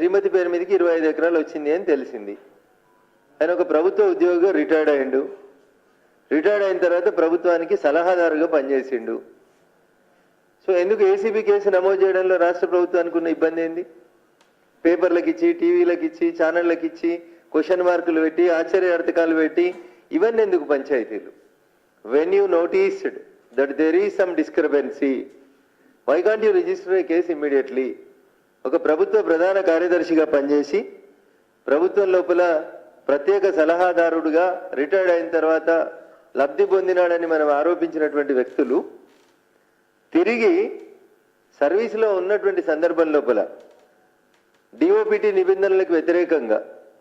శ్రీమతి పేరు మీదకి ఇరవై ఐదు ఎకరాలు వచ్చింది అని తెలిసింది. ఆయన ఒక ప్రభుత్వ ఉద్యోగిగా రిటైర్డ్ అయిండు. రిటైర్డ్ అయిన తర్వాత ప్రభుత్వానికి సలహాదారుగా పనిచేసిండు. సో ఎందుకు ఏసీబీ కేసు నమోదు చేయడంలో రాష్ట్ర ప్రభుత్వానికి ఉన్న ఇబ్బంది ఏంది? పేపర్లకు ఇచ్చి టీవీలకు ఇచ్చి ఛానళ్ళకి ఇచ్చి క్వశ్చన్ మార్కులు పెట్టి ఆశ్చర్యార్థకాలు పెట్టి ఇవన్నీ ఎందుకు పంచాయతీలు? When you noticed that there is some discrepancy why can't you register a case immediately ఒక ప్రభుత్వ ప్రధాన కార్యదర్శిగా పనిచేసి ప్రభుత్వం లోపల ప్రత్యేక సలహాదారుడుగా రిటైర్డ్ అయిన తర్వాత లబ్ధి పొందినాడని మనం ఆరోపించినటువంటి వ్యక్తులు తిరిగి సర్వీసులో ఉన్నటువంటి సందర్భం లోపల డిఓపిటి నిబంధనలకు వ్యతిరేకంగా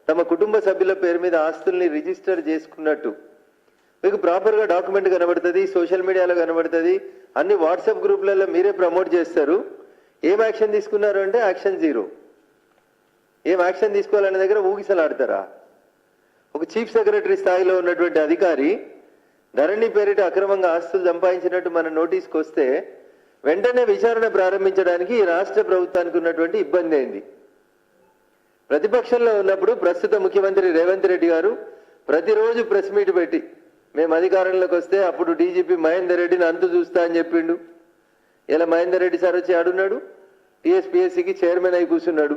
తమ కుటుంబ సభ్యుల పేరు మీద ఆస్తుల్ని రిజిస్టర్ చేసుకున్నట్టు. మీకు ప్రాపర్గా డాక్యుమెంట్ కనబడుతుంది సోషల్ మీడియాలో కనబడుతుంది అన్ని వాట్సాప్ గ్రూప్లలో మీరే ప్రమోట్ చేస్తారు. ఏం యాక్షన్ తీసుకున్నారు అంటే యాక్షన్ జీరో. ఏం యాక్షన్ తీసుకోవాలనే దగ్గర ఊగిసలాడతారా? ఒక చీఫ్ సెక్రటరీ స్థాయిలో ఉన్నటువంటి అధికారి ధరణి పేరిట అక్రమంగా ఆస్తులు సంపాదించినట్టు మన నోటీస్కి వస్తే వెంటనే విచారణ ప్రారంభించడానికి ఈ రాష్ట్ర ప్రభుత్వానికి ఉన్నటువంటి ఇబ్బంది అయింది. ప్రతిపక్షంలో ఉన్నప్పుడు ప్రస్తుత ముఖ్యమంత్రి రేవంత్ రెడ్డి గారు ప్రతిరోజు ప్రెస్ మీట్ పెట్టి మేము అధికారంలోకి వస్తే అప్పుడు డీజీపీ మహేందర్ రెడ్డిని అంతు చూస్తా అని చెప్పిండు. ఇలా మహేందర్ రెడ్డి సార్ వచ్చి ఆడున్నాడు. టీఎస్పీఎస్సికి చైర్మన్ అయి కూర్చున్నాడు.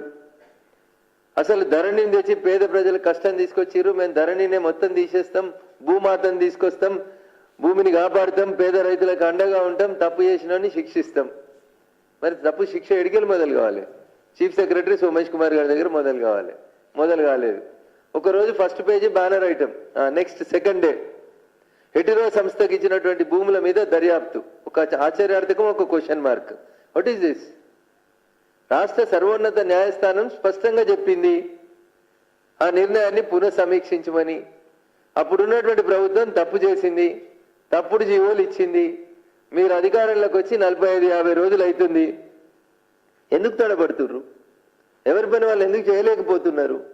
అసలు ధరణిని తెచ్చి పేద ప్రజల కష్టం తీసుకొచ్చిర్రు. మేము ధరణినే మొత్తం తీసేస్తాం భూమాతను తీసుకొస్తాం భూమిని కాపాడుతాం పేద రైతులకు అండగా ఉంటాం తప్పు చేసిన శిక్షిస్తాం. మరి తప్పు శిక్ష ఎడికెళ్ళి మొదలు కావాలి? చీఫ్ సెక్రటరీ సోమేష్ కుమార్ గారి దగ్గర మొదలు కావాలి? మొదలు కాలేదు. ఒకరోజు first page banner item next second day. Hetero సంస్థకి ఇచ్చినటువంటి భూముల మీద దర్యాప్తు. ఒక ఆశ్చర్యార్థకం ఒక question mark what is this రాష్ట్ర సర్వోన్నత న్యాయస్థానం స్పష్టంగా చెప్పింది. ఆ నిర్ణయాన్ని పునఃసమీక్షించమని. అప్పుడున్నటువంటి ప్రభుత్వం తప్పు చేసింది. తప్పుడు జీవోలు ఇచ్చింది. మీరు అధికారంలోకి వచ్చి నలభై ఐదు యాభై రోజులు అవుతుంది ఎందుకు తడబడుతుర్రు? ఎవరి పని వాళ్ళు ఎందుకు చేయలేకపోతున్నారు?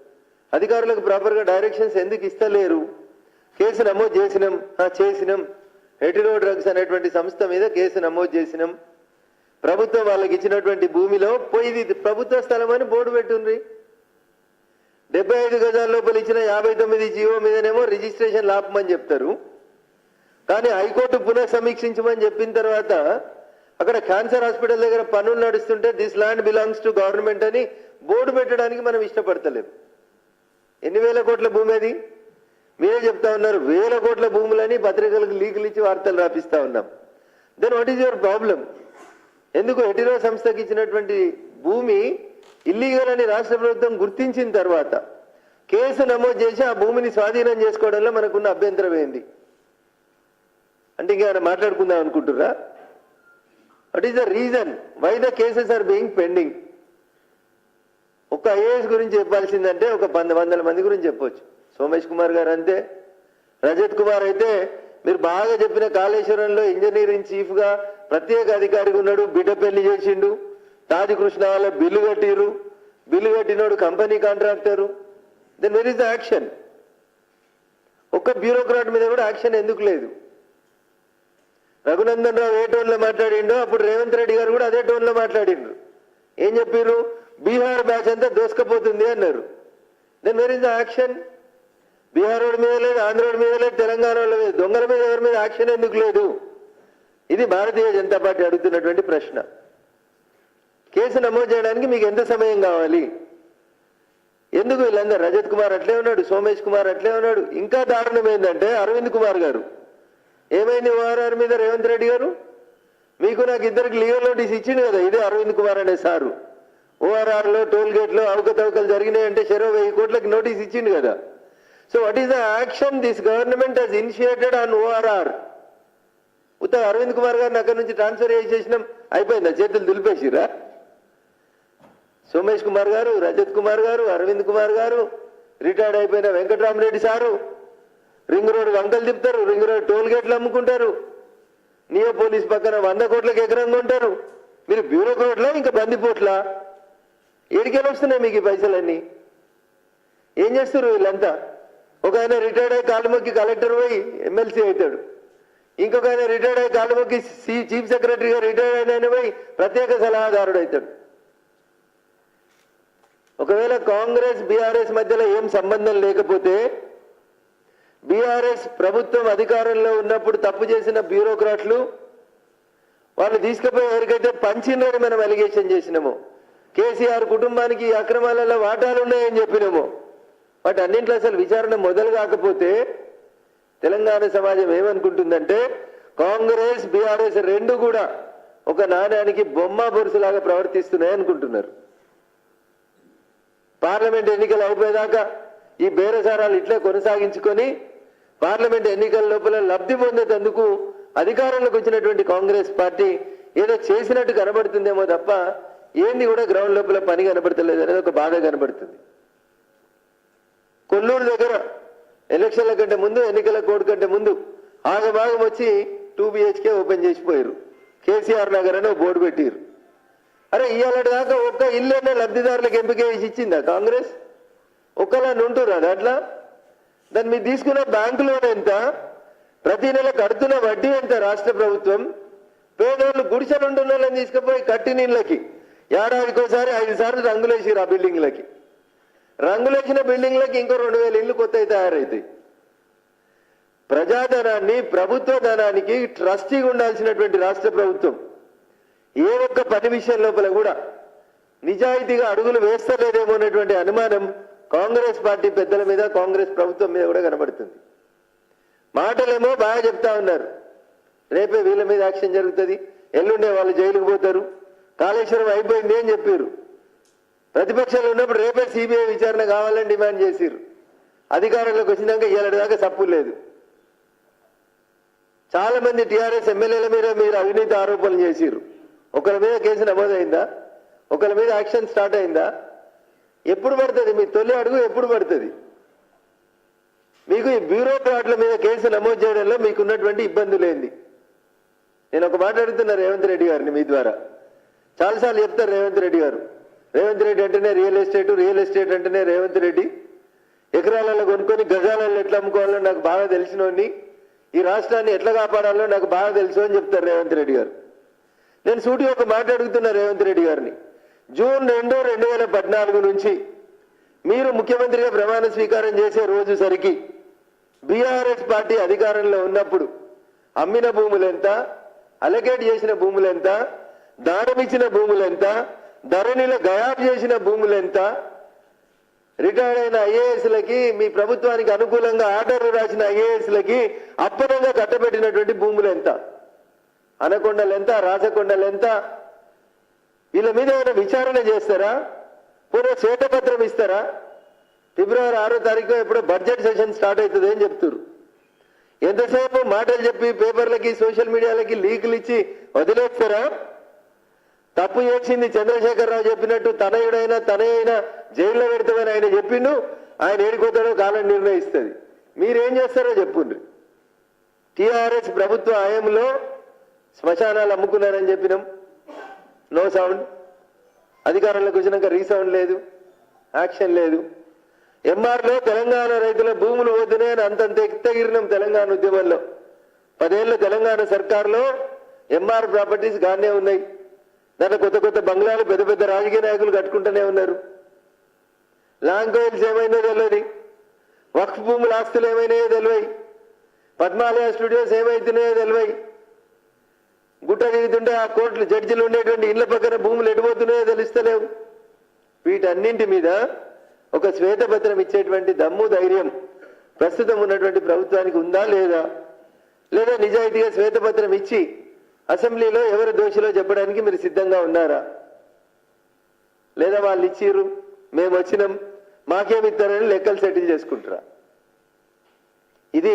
అధికారులకు ప్రాపర్గా డైరెక్షన్స్ ఎందుకు ఇస్తలేరు? కేసు నమోదు చేసినాం. ఆ, చేసినాం. హెటిరో డ్రగ్స్ అనేటువంటి సంస్థ మీద కేసు నమోదు చేసినాం. ప్రభుత్వం వాళ్ళకి ఇచ్చినటువంటి భూమిలో పోయిది ప్రభుత్వ స్థలం అని బోర్డు పెట్టుండ్రి. డెబ్బై ఐదు గజాల లోపల ఇచ్చిన యాభై తొమ్మిది జీవో మీదనేమో రిజిస్ట్రేషన్ లాపమని చెప్తారు. కానీ హైకోర్టు పునః సమీక్షించమని చెప్పిన తర్వాత అక్కడ క్యాన్సర్ హాస్పిటల్ దగ్గర పనులు నడుస్తుంటే this land belongs to government అని బోర్డు పెట్టడానికి మనం ఇష్టపడతలేం. ఎన్ని వేల కోట్ల భూమి అది? మీరే చెప్తా ఉన్నారు వేల కోట్ల భూములని పత్రికలకు లీకులు ఇచ్చి వార్తలు రాపిస్తా ఉన్నాం. Then what is your problem ఎందుకు హెటిరో సంస్థకి ఇచ్చినటువంటి భూమి ఇల్లీగల్ అని రాష్ట్ర ప్రభుత్వం గుర్తించిన తర్వాత కేసు నమోదు చేసి ఆ భూమిని స్వాధీనం చేసుకోవడంలో మనకున్న అభ్యంతరం ఏంది? అంటే ఇంకా మాట్లాడుకుందాం అనుకుంటురా what is the reason why the cases are being pending ఒక ఐఏఎస్ గురించి చెప్పాల్సిందంటే ఒక వంద వందల మంది గురించి చెప్పొచ్చు. సోమేష్ కుమార్ గారు అంతే. రజత్ కుమార్ అయితే మీరు బాగా చెప్పిన కాళేశ్వరంలో ఇంజనీరింగ్ చీఫ్గా ప్రత్యేక అధికారిగా ఉన్నాడు బిడ్డ పెళ్ళి చేసిండు. తాజ్ కృష్ణ వాళ్ళ బిల్లు కట్టిరు bill కట్టినోడు company contractor. Then where is the action ఒక్క బ్యూరోక్రాట్ మీద కూడా యాక్షన్ ఎందుకు లేదు? రఘునందన్ రావు ఏ టోన్లో మాట్లాడిండో అప్పుడు రేవంత్ రెడ్డి గారు కూడా అదే టోన్లో మాట్లాడిండ్రు. ఏం చెప్పారు బీహార్ బ్యాచ్ అంతా దోసుకపోతుంది అన్నారు. Then where is the action Bihar road మీద లేదు ఆంధ్ర రోడ్ మీద లేదు తెలంగాణ వాళ్ళ మీద దొంగల మీద ఎవరి మీద యాక్షన్ ఎందుకు లేదు? ఇది భారతీయ జనతా పార్టీ అడుగుతున్నటువంటి ప్రశ్న. కేసు నమోదు చేయడానికి మీకు ఎంత సమయం కావాలి? ఎందుకు వీళ్ళందరూ రజత్ కుమార్ అట్లే ఉన్నాడు సోమేష్ కుమార్ అట్లే ఉన్నాడు? ఇంకా దారుణం ఏంటంటే అరవింద్ కుమార్ గారు. ఏమైంది ఓఆర్ఆర్ మీద రేవంత్ రెడ్డి గారు? మీకు నాకు ఇద్దరికి లీగల్ నోటీస్ ఇచ్చింది కదా ఇదే అరవింద్ కుమార్ అనే సారు. ఓఆర్ఆర్లో టోల్ గేట్లో అవకతవకలు జరిగినాయంటే చెరో వెయ్యి కోట్లకి నోటీస్ ఇచ్చింది కదా. So what is the action this government has initiated on ORR ఉత్త అరవింద్ కుమార్ గారిని అక్కడి నుంచి ట్రాన్స్ఫర్ చేసేసినాం. అయిపోయిందా? చేతులు దులిపేసిరా సోమేష్ కుమార్ గారు రజత్ కుమార్ గారు అరవింద్ కుమార్ గారు రిటైర్డ్ అయిపోయిన వెంకటరామరెడ్డి సారు రింగ్ రోడ్ వంకలు తిప్పుతారు రింగ్ రోడ్ టోల్ గేట్లు అమ్ముకుంటారు నియో పోలీస్ పక్కన వంద కోట్లకు ఎకరంగా ఉంటారు మీరు బ్యూరోక్రాట్లా ఇంకా బందిపోట్లా? ఏడికెళ్ళి వస్తున్నాయి మీకు ఈ పైసలన్నీ? ఏం చేస్తారు వీళ్ళంతా? ఒక ఆయన రిటైర్డ్ అయ్యి కాలు కలెక్టర్ పోయి ఎమ్మెల్సీ అవుతాడు. ఇంకొక ఆయన రిటైర్డ్ అయ్యి కాలు సి- చీఫ్ సెక్రటరీగా రిటైర్డ్ అయిన ఆయన పోయి ప్రత్యేక సలహాదారుడు అవుతాడు. ఒకవేళ కాంగ్రెస్ బీఆర్ఎస్ మధ్యలో ఏం సంబంధం లేకపోతే బీఆర్ఎస్ ప్రభుత్వం అధికారంలో ఉన్నప్పుడు తప్పు చేసిన బ్యూరోక్రాట్లు వాళ్ళు తీసుకుపోయి ఎవరికైతే పంచినని మనం అలిగేషన్ చేసినాము. కేసీఆర్ కుటుంబానికి ఈ అక్రమాలలో వాటాలు ఉన్నాయని చెప్పినామో. వాటి అన్నింటిలో అసలు విచారణ మొదలు కాకపోతే తెలంగాణ సమాజం ఏమనుకుంటుందంటే కాంగ్రెస్ బీఆర్ఎస్ రెండు కూడా ఒక నాణ్యానికి బొమ్మ బొరుసులాగా ప్రవర్తిస్తున్నాయి అనుకుంటున్నారు. పార్లమెంట్ ఎన్నికలు అయిపోయేదాకా ఈ బేరసారాలు ఇట్లే కొనసాగించుకొని పార్లమెంట్ ఎన్నికల లోపల లబ్ధి పొందేటందుకు అధికారంలోకి వచ్చినటువంటి కాంగ్రెస్ పార్టీ ఏదో చేసినట్టు కనబడుతుందేమో తప్ప ఏంది కూడా గ్రౌండ్ లోపల పని కనబడతలేదు అనేది ఒక బాధ కనబడుతుంది. కొల్లూరు దగ్గర ఎలక్షన్ల కంటే ముందు ఎన్నికల కోడ్ కంటే ముందు ఆగభాగం వచ్చి టూ బిహెచ్కే ఓపెన్ చేసిపోయారు. కేసీఆర్ నగర్ అని బోర్డు పెట్టారు అరే ఇవాళ దాకా ఒక్క ఇల్లు లబ్ధిదారులకు ఎంపిక చేసి ఇచ్చిందా కాంగ్రెస్? ఒక్కలా నుంటురా దాంట్లో? దాన్ని మీరు తీసుకున్న బ్యాంకు లోన్ ఎంత? ప్రతి నెల కడుతున్న వడ్డీ ఎంత రాష్ట్ర ప్రభుత్వం? పేదోళ్ళు గుడిసెలు ఉంటున్న వాళ్ళని తీసుకుపోయి కట్టి నీళ్ళకి ఏడాదికోసారి ఐదు సార్లు రంగులేసిరు ఆ బిల్డింగ్లకి రంగులేసిన బిల్డింగ్లకి ఇంకో రెండు వేల ఇల్లు కొత్తవి తయారైతాయి. ప్రజాధనాన్ని ప్రభుత్వ ధనానికి ట్రస్టీగా ఉండాల్సినటువంటి రాష్ట్ర ప్రభుత్వం ఏ ఒక్క పని విషయం లోపల కూడా నిజాయితీగా అడుగులు వేస్తలేదేమో అనేటువంటి అనుమానం కాంగ్రెస్ పార్టీ పెద్దల మీద కాంగ్రెస్ ప్రభుత్వం మీద కూడా కనబడుతుంది. మాటలేమో బాగా చెప్తా ఉన్నారు. రేపే వీళ్ళ మీద యాక్షన్ జరుగుతుంది. ఎల్లుండే వాళ్ళు జైలుకు పోతారు. కాళేశ్వరం అయిపోయింది అని చెప్పారు. ప్రతిపక్షాలు ఉన్నప్పుడు రేపే సిబిఐ విచారణ కావాలని డిమాండ్ చేసిర్రు. అధికారంలోకి వచ్చినాక ఇవాళ దాకా సప్పు లేదు. చాలా మంది టీఆర్ఎస్ ఎమ్మెల్యేల మీద మీరు అవినీతి ఆరోపణలు చేసిర్రు. ఒకరి మీద కేసు నమోదైందా? ఒకరి మీద యాక్షన్ స్టార్ట్ అయిందా? ఎప్పుడు పడుతుంది? మీ తొలి అడుగు ఎప్పుడు పడుతుంది? మీకు ఈ బ్యూరోక్రాట్ల మీద కేసు నమోదు చేయడంలో మీకున్నటువంటి ఇబ్బందులేంది నేను ఒక మాట అడుగుతున్నా రేవంత్ రెడ్డి గారిని మీ ద్వారా. చాలాసార్లు చెప్తారు రేవంత్ రెడ్డి గారు. రేవంత్ రెడ్డి అంటేనే రియల్ ఎస్టేట్ రియల్ ఎస్టేట్ అంటేనే రేవంత్ రెడ్డి. ఎకరాలలో కొనుక్కొని గజాలలో ఎట్లా అమ్ముకోవాలో నాకు బాగా తెలిసినోడిని ఈ రాష్ట్రాన్ని ఎట్లా కాపాడాలో నాకు బాగా తెలుసు అని చెప్తారు రేవంత్ రెడ్డి గారు. నేను సూటి ఒక మాట అడుగుతున్నా రేవంత్ రెడ్డి గారిని. జూన్ రెండు రెండు వేల పద్నాలుగు నుంచి మీరు ముఖ్యమంత్రిగా ప్రమాణ స్వీకారం చేసే రోజు సరికి బీఆర్ఎస్ పార్టీ అధికారంలో ఉన్నప్పుడు అమ్మిన భూములు ఎంత అలకేట్ చేసిన భూములు ఎంత దానమిచ్చిన భూములు ఎంత ధరణిలో గయాబ్ చేసిన భూములు ఎంత? రిటైర్డ్ అయిన ఐఏఎస్లకి మీ ప్రభుత్వానికి అనుకూలంగా ఆర్డర్లు రాసిన ఐఏఎస్లకి అప్పనంగా కట్టబెట్టినటువంటి భూములు ఎంత? అనకొండలు ఎంత రాసకొండలు ఎంత? వీళ్ళ మీద ఏమైనా విచారణ చేస్తారా? పూర్వ శ్వేతపత్రం ఇస్తారా? ఫిబ్రవరి ఆరో తారీఖు ఎప్పుడో బడ్జెట్ సెషన్ స్టార్ట్ అవుతుంది అని చెప్తున్నారు ఎంతసేపు మాటలు చెప్పి పేపర్లకి సోషల్ మీడియాలకి లీకులు ఇచ్చి వదిలేస్తారా? తప్పు చేసింది చంద్రశేఖరరావు చెప్పినట్టు తనయుడైనా తనయైనా జైల్లో పెడతామని ఆయన చెప్పిండు. ఆయన ఏడిపోతాడో కాలం నిర్ణయిస్తుంది. మీరేం చేస్తారో చెప్పుండ్రి. టిఆర్ఎస్ ప్రభుత్వ హయాంలో శ్మశానాలు అమ్ముకున్నారని చెప్పినాం. No sound. అధికారంలోకి వచ్చినాక రీసౌండ్ లేదు. యాక్షన్ లేదు. ఎంఆర్లో తెలంగాణ రైతుల భూములు వద్దునే అని అంతంత ఎత్తగిరినాం తెలంగాణ ఉద్యమంలో. పదేళ్ళు తెలంగాణ సర్కార్లో ఎంఆర్ ప్రాపర్టీస్ గానే ఉన్నాయి. దాంట్లో కొత్త కొత్త బంగ్లాలు పెద్ద పెద్ద రాజకీయ నాయకులు కట్టుకుంటూనే ఉన్నారు. లాంగ్ కోయిల్స్ ఏమైనా తెలియదు వక్ఫ్ భూముల ఆస్తులు ఏమైనాయో తెలివై పద్మాలయ స్టూడియోస్ ఏమైతున్నాయో తెలివై గుట్ట తిరుగుతుంటే ఆ కోర్టులు జడ్జిలు ఉండేటువంటి ఇళ్ళ పక్కన భూములు ఎటుపోతున్నాయో తెలుస్తలేవు. వీటన్నింటి మీద ఒక శ్వేతపత్రం ఇచ్చేటువంటి దమ్ము ధైర్యం ప్రస్తుతం ఉన్నటువంటి ప్రభుత్వానికి ఉందా లేదా? లేదా నిజాయితీగా శ్వేతపత్రం ఇచ్చి అసెంబ్లీలో ఎవరు దోషిలో చెప్పడానికి మీరు సిద్ధంగా ఉన్నారా? లేదా వాళ్ళు ఇచ్చిర్రు మేము వచ్చినాం మాకేమిస్తారని లెక్కలు సెటిల్ చేసుకుంటారా? ఇది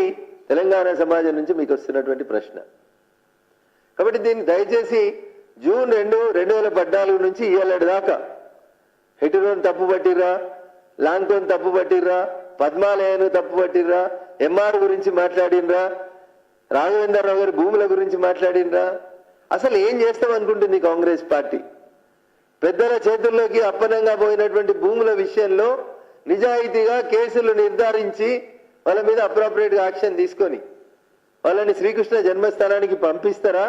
తెలంగాణ సమాజం నుంచి మీకు వస్తున్నటువంటి ప్రశ్న. కాబట్టి దీన్ని దయచేసి జూన్ రెండు రెండు వేల పద్నాలుగు నుంచి ఏళ్ళ దాకా హెటిరోన్ తప్పు పట్టిర్రా లాంగ్టోన్ తప్పు పట్టిర్రా పద్మాలయను తప్పు పట్టిర్రా ఎంఆర్ గురించి మాట్లాడినరా రాఘవేంద్రరావు గారు భూముల గురించి మాట్లాడినరా అసలు ఏం చేస్తాం అనుకుంటుంది కాంగ్రెస్ పార్టీ? పెద్దల చేతుల్లోకి అప్పనంగా పోయినటువంటి భూముల విషయంలో నిజాయితీగా కేసులు నిర్ధారించి వాళ్ళ మీద అప్రాపరియేట్ యాక్షన్ తీసుకొని వాళ్ళని శ్రీకృష్ణ జన్మస్థానానికి పంపిస్తారా?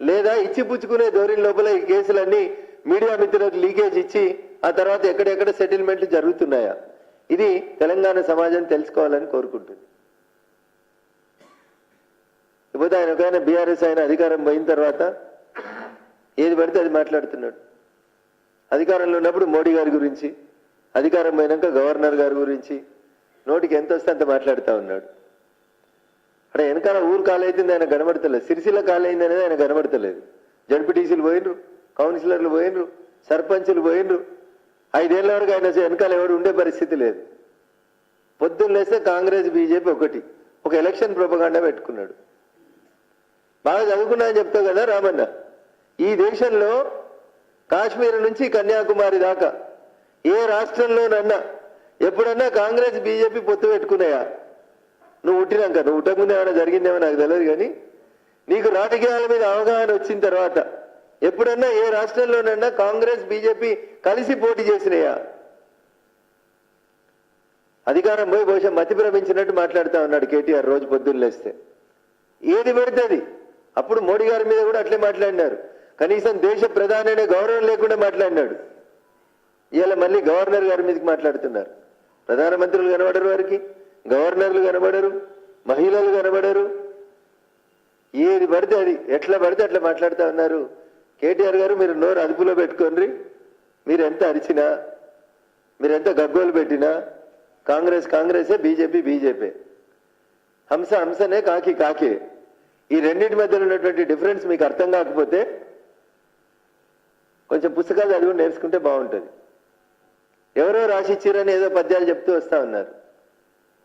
లేదా ఇచ్చిపుచ్చుకునే ధోరణి లోపల ఈ కేసులన్నీ మీడియా మిత్రులకు లీకేజ్ ఇచ్చి ఆ తర్వాత ఎక్కడెక్కడ సెటిల్మెంట్లు జరుగుతున్నాయా? ఇది తెలంగాణ సమాజం తెలుసుకోవాలని కోరుకుంటుంది. ఇకపోతే ఆయన ఒక ఆయన బీఆర్ఎస్ ఆయన అధికారం పోయిన తర్వాత ఏది పడితే అది మాట్లాడుతున్నాడు. అధికారంలో ఉన్నప్పుడు మోడీ గారి గురించి అధికారం పోయినాక గవర్నర్ గారి గురించి నోటికి ఎంత వస్తే అంత మాట్లాడుతూ ఉన్నాడు. అక్కడ వెనకాల ఊరు కాలైతుంది ఆయన కనబడతలేదు. సిరిసిల్ల కాలైంది అనేది ఆయన కనబడతలేదు. జడ్పీటీసీలు పోయినరు కౌన్సిలర్లు పోయినరు సర్పంచులు పోయినరు. ఐదేళ్ళ వరకు ఆయన వెనకాల ఎవడు ఉండే పరిస్థితి లేదు. పొద్దున్న లేస్తే కాంగ్రెస్ బీజేపీ ఒకటి. ఒక ఎలక్షన్ ప్రొపగాండా పెట్టుకున్నాడు. బాగా చదువుకున్నా అని చెప్తావు కదా రామన్న. ఈ దేశంలో కాశ్మీర్ నుంచి కన్యాకుమారి దాకా ఏ రాష్ట్రంలోనన్నా ఎప్పుడన్నా కాంగ్రెస్ బీజేపీ పొత్తు పెట్టుకున్నాయా? నువ్వు ఉట్టినాక నువ్వు ఉట్టకముందే ఏమైనా జరిగిందేమో నాకు తెలియదు కానీ నీకు రాజకీయాల మీద అవగాహన వచ్చిన తర్వాత ఎప్పుడన్నా ఏ రాష్ట్రంలోనన్నా కాంగ్రెస్ బీజేపీ కలిసి పోటీ చేసినాయా? అధికారం పోయి బహుశా మతి భ్రమించినట్టు మాట్లాడుతా ఉన్నాడు కేటీఆర్ రోజు పొద్దున్న లేస్తే. ఏది పెడితే అప్పుడు మోడీ గారి మీద కూడా అట్లే మాట్లాడినారు. కనీసం దేశ ప్రధాని అనే గౌరవం లేకుండా మాట్లాడినాడు. ఇవాళ మళ్ళీ గవర్నర్ గారి మీదకి మాట్లాడుతున్నారు. ప్రధానమంత్రులు కనబడరు వారికి గవర్నర్లు కనబడరు మహిళలు కనబడరు. ఏది పడితే అది ఎట్లా పడితే అట్లా మాట్లాడుతూ ఉన్నారు. కేటీఆర్ గారు మీరు నోరు అదుపులో పెట్టుకోండి. మీరు ఎంత అరిచినా మీరు ఎంత గగ్గోలు పెట్టినా కాంగ్రెస్ కాంగ్రెసే బీజేపీ బీజేపీ. హంస హంసనే కాకి కాకే. ఈ రెండింటి మధ్యలో ఉన్నటువంటి డిఫరెన్స్ మీకు అర్థం కాకపోతే కొంచెం పుస్తకాలు చదివి నేర్చుకుంటే బాగుంటుంది. ఎవరో రాసిచ్చిరని ఏదో పద్యాలు చెప్తూ వస్తా ఉన్నారు.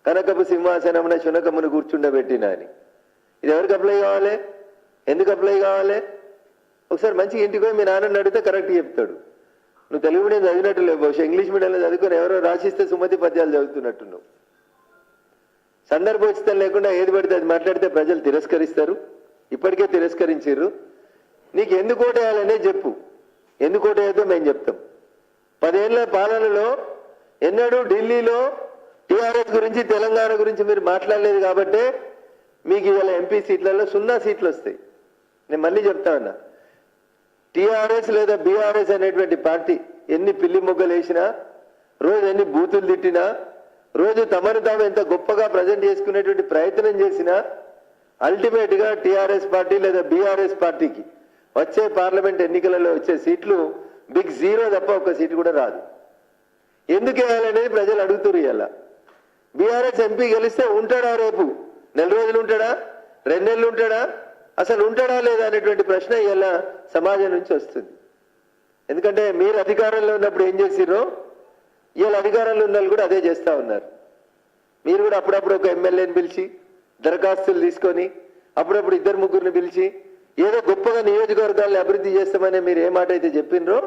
కనకపు సింహాసనమున శునకమును కూర్చుండబెట్టిన అని ఇది ఎవరికి అప్లై కావాలి? ఎందుకు అప్లై కావాలి? ఒకసారి మంచిగా ఇంటికి పోయి మీ నాన్నని అడిగితే కరెక్ట్ చెప్తాడు. నువ్వు తెలుగు మీడియం చదివినట్టు లేవు బహుశా ఇంగ్లీష్ మీడియంలో చదువుకొని ఎవరో రాసిస్తే సుమతి పద్యాలు చదువుతున్నట్టు నువ్వు సందర్భోచితం లేకుండా ఏది పడితే అది మాట్లాడితే ప్రజలు తిరస్కరిస్తారు. ఇప్పటికే తిరస్కరించారు నీకు ఎందుకు ఓటేయాలనే చెప్పు. ఎందుకు ఓటేయద్దో మేము చెప్తాం. పదేళ్ళ పాలనలో ఎన్నడూ ఢిల్లీలో టీఆర్ఎస్ గురించి తెలంగాణ గురించి మీరు మాట్లాడలేదు కాబట్టే మీకు ఇవాళ ఎంపీ సీట్లలో సున్నా సీట్లు వస్తాయి. నేను మళ్ళీ చెప్తా ఉన్నా. టీఆర్ఎస్ లేదా బీఆర్ఎస్ అనేటువంటి పార్టీ ఎన్ని పిల్లి మొగ్గలు వేసినా రోజు ఎన్ని బూతులు తిట్టినా రోజు తమను తాము ఎంత గొప్పగా ప్రజెంట్ చేసుకునేటువంటి ప్రయత్నం చేసినా అల్టిమేట్గా టీఆర్ఎస్ పార్టీ లేదా బీఆర్ఎస్ పార్టీకి వచ్చే పార్లమెంట్ ఎన్నికలలో వచ్చే సీట్లు బిగ్ జీరో తప్ప ఒక సీటు కూడా రాదు. ఎందుకు వేయాలనేది ప్రజలు అడుగుతున్నారు ఇలా బీఆర్ఎస్ ఎంపీ గెలిస్తే ఉంటాడా రేపు? నెల రోజులు ఉంటాడా? రెండు నెలలు ఉంటాడా? అసలు ఉంటాడా లేదా అనేటువంటి ప్రశ్న ఇలా సమాజం నుంచి వస్తుంది. ఎందుకంటే మీరు అధికారంలో ఉన్నప్పుడు ఏం చేసిరో ఇవాళ అధికారంలో ఉన్న వాళ్ళు కూడా అదే చేస్తూ ఉన్నారు. మీరు కూడా అప్పుడప్పుడు ఒక ఎమ్మెల్యేని పిలిచి దరఖాస్తులు తీసుకొని అప్పుడప్పుడు ఇద్దరు ముగ్గురిని పిలిచి ఏదో గొప్పగా నియోజకవర్గాలను అభివృద్ధి చేస్తామని మీరు ఏ మాట అయితే చెప్పినరో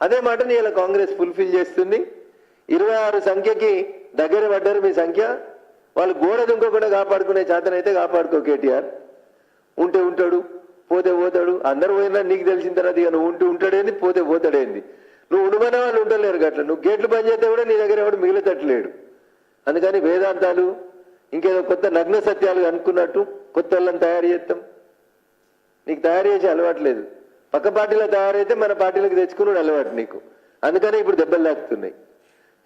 అదే మాటని ఇలా కాంగ్రెస్ ఫుల్ఫిల్ చేస్తుంది. ఇరవై ఆరు సంఖ్యకి దగ్గర పడ్డారు మీ సంఖ్య. వాళ్ళు గోడ దుంకోకుండా కాపాడుకునే చేతనైతే కాపాడుకో కేటీఆర్. ఉంటే ఉంటాడు పోతే పోతాడు. అందరు పోయినా నీకు తెలిసిన తర్వాత ఇక నువ్వు ఉంటూ ఉంటాడేంది పోతే పోతాడేంది. నువ్వు ఉండమనే వాళ్ళు ఉండలేరు గట్ల. నువ్వు గేట్లు పనిచేస్తే కూడా నీ దగ్గర ఎవడు మిగిలితట్లేడు అందుకని వేదాంతాలు ఇంకేదో కొత్త నగ్న సత్యాలు అనుకున్నట్టు కొత్త వాళ్ళని తయారు చేస్తాం. నీకు తయారు చేసే అలవాటు లేదు. పక్క పార్టీలో తయారైతే మన పార్టీలకు తెచ్చుకున్నాడు అలవాటు నీకు. అందుకనే ఇప్పుడు దెబ్బలు తాకుతున్నాయి.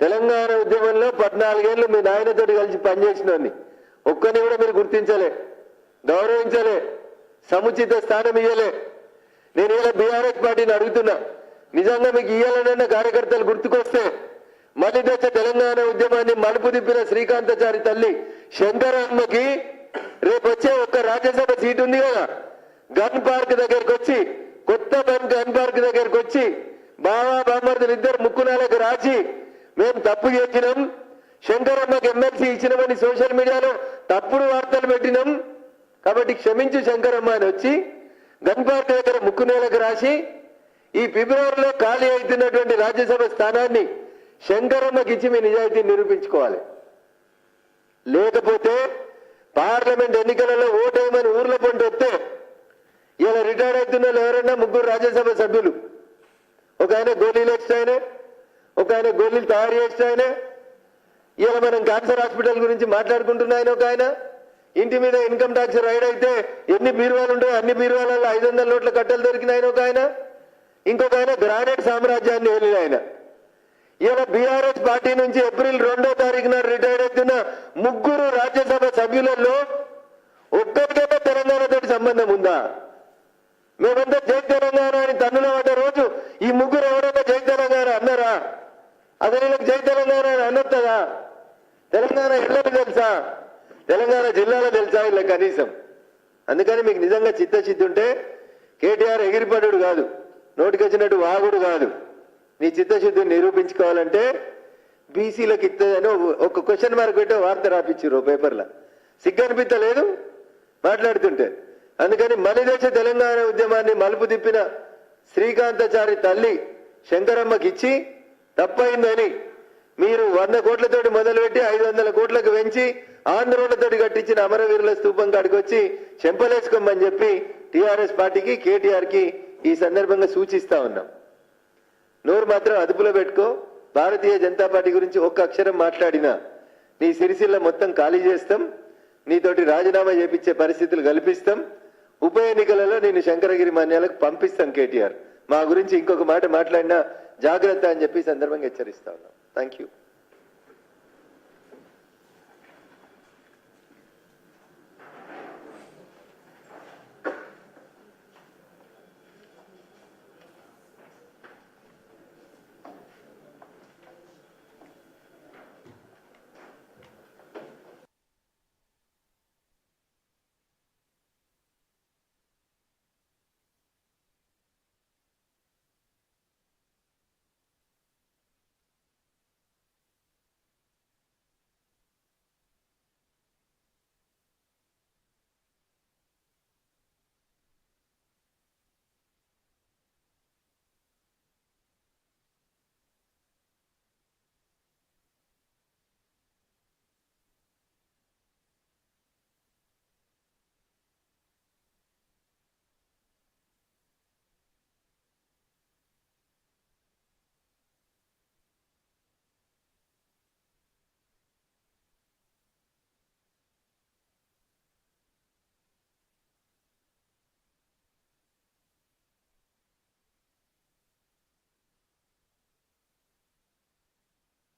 తెలంగాణ ఉద్యమంలో పద్నాలుగేళ్ళు మీ నాయనతోటి కలిసి పనిచేసినోని ఒక్కని కూడా మీరు గుర్తించలే గౌరవించలే సముచిత స్థానం ఇయ్యలే. నేను ఇలా బీఆర్ఎస్ పార్టీని అడుగుతున్నా. నిజంగా మీకు ఇయ్యాలనన్న కార్యకర్తలు గుర్తుకొస్తే మళ్ళీ దశ తెలంగాణ ఉద్యమాన్ని మలుపు దిప్పిన శ్రీకాంతచారి తల్లి శంకరమ్మకి రేపు వచ్చే ఒక్క రాజ్యసభ సీటు ఉంది కదా. గన్ పార్క్ దగ్గరకు వచ్చి కొత్త గన్ పార్క్ దగ్గరకు వచ్చి బావా బామర్దులు ఇద్దరు ముక్కునాలకు రాసి మేము తప్పు చేసినాం. శంకరమ్మకి ఎమ్మెల్సీ ఇచ్చినామని సోషల్ మీడియాలో తప్పుడు వార్తలు పెట్టినాం. కాబట్టి క్షమించు శంకరమ్మ అని వచ్చి గన్ పార్క్ దగ్గర ముక్కునేలకు రాసి ఈ ఫిబ్రవరిలో ఖాళీ అవుతున్నటువంటి రాజ్యసభ స్థానాన్ని శంకరమ్మకి ఇచ్చి మీ నిజాయితీ నిరూపించుకోవాలి. లేకపోతే పార్లమెంట్ ఎన్నికలలో ఓటేయమని ఊర్ల పంట వస్తే ఇలా రిటైర్ అవుతున్న ఎవరైనా ముగ్గురు రాజ్యసభ సభ్యులు. ఒక ఆయన గోళీలు వేసిన ఒక ఆయన గోళీలు తయారు చేస్తాయనే ఇలా మనం క్యాన్సర్ హాస్పిటల్ గురించి మాట్లాడుకుంటున్న ఆయన ఒక ఆయన. ఇంటి మీద ఇన్కమ్ ట్యాక్స్ రైడ్ అయితే ఎన్ని బీరువాలు ఉంటాయో అన్ని బీరువాలలో ఐదు వందల నోట్ల కట్టలు దొరికిన ఆయన ఒక ఆయన. ఇంకొక ఆయన గ్రానైట్ సామ్రాజ్యాన్ని వెళ్ళిన ఆయన. ఇలా బీఆర్ఎస్ పార్టీ నుంచి ఏప్రిల్ రెండో తారీఖున రిటైర్ అవుతున్న ముగ్గురు రాజ్యసభ సభ్యులలో ఒక్కరికైనా తెలంగాణతో సంబంధం ఉందా? మేమంతా జై తెలంగాణ అని తన్నుల పడ్డ రోజు ఈ ముగ్గురు ఎవరైనా జై తెలంగాణ అన్నారా? అదే వీళ్ళకి జై తెలంగాణ అని అనొస్తుందా తెలంగాణ ఎల్లరు తెలుసా? తెలంగాణ జిల్లాలో తెలుసా వీళ్ళకి కనీసం? అందుకని మీకు నిజంగా చిత్తశుద్ధి ఉంటే కేటీఆర్ ఎగిరిపడ్డాడు కాదు. నోటికొచ్చినట్టు వాగుడు కాదు. నీ చిత్తశుద్ధిని నిరూపించుకోవాలంటే బీసీలకు ఇస్తుందని ఒక క్వశ్చన్ మార్క్ పెట్టి వార్త రాపించారు పేపర్లో. సిగ్గు అనిపించలేదు మాట్లాడుతుంటే. అందుకని మలిదేశ తెలంగాణ ఉద్యమాన్ని మలుపు తిప్పిన శ్రీకాంతాచారి తల్లి శంకరమ్మకి ఇచ్చి తప్పైందని. మీరు వంద కోట్లతోటి మొదలుపెట్టి ఐదు వందల కోట్లకు పెంచి ఆంధ్రోళ్ళతోటి కట్టించిన అమరవీరుల స్తూపం కాడికి వచ్చి చెంపలేసుకోమని చెప్పి టిఆర్ఎస్ పార్టీకి కేటీఆర్కి ఈ సందర్భంగా సూచిస్తా ఉన్నాం. నోరు మాత్రం అదుపులో పెట్టుకో. భారతీయ జనతా పార్టీ గురించి ఒక్క అక్షరం మాట్లాడినా నీ సిరిసిల్ల మొత్తం ఖాళీ చేస్తాం. నీతోటి రాజీనామా చేపించే పరిస్థితులు కల్పిస్తాం. ఉప ఎన్నికలలో నేను శంకరగిరి మాన్యాలకు పంపిస్తాం కేటీఆర్. మా గురించి ఇంకొక మాట మాట్లాడినా జాగ్రత్త అని చెప్పి సందర్భంగా హెచ్చరిస్తా ఉన్నాం. Thank you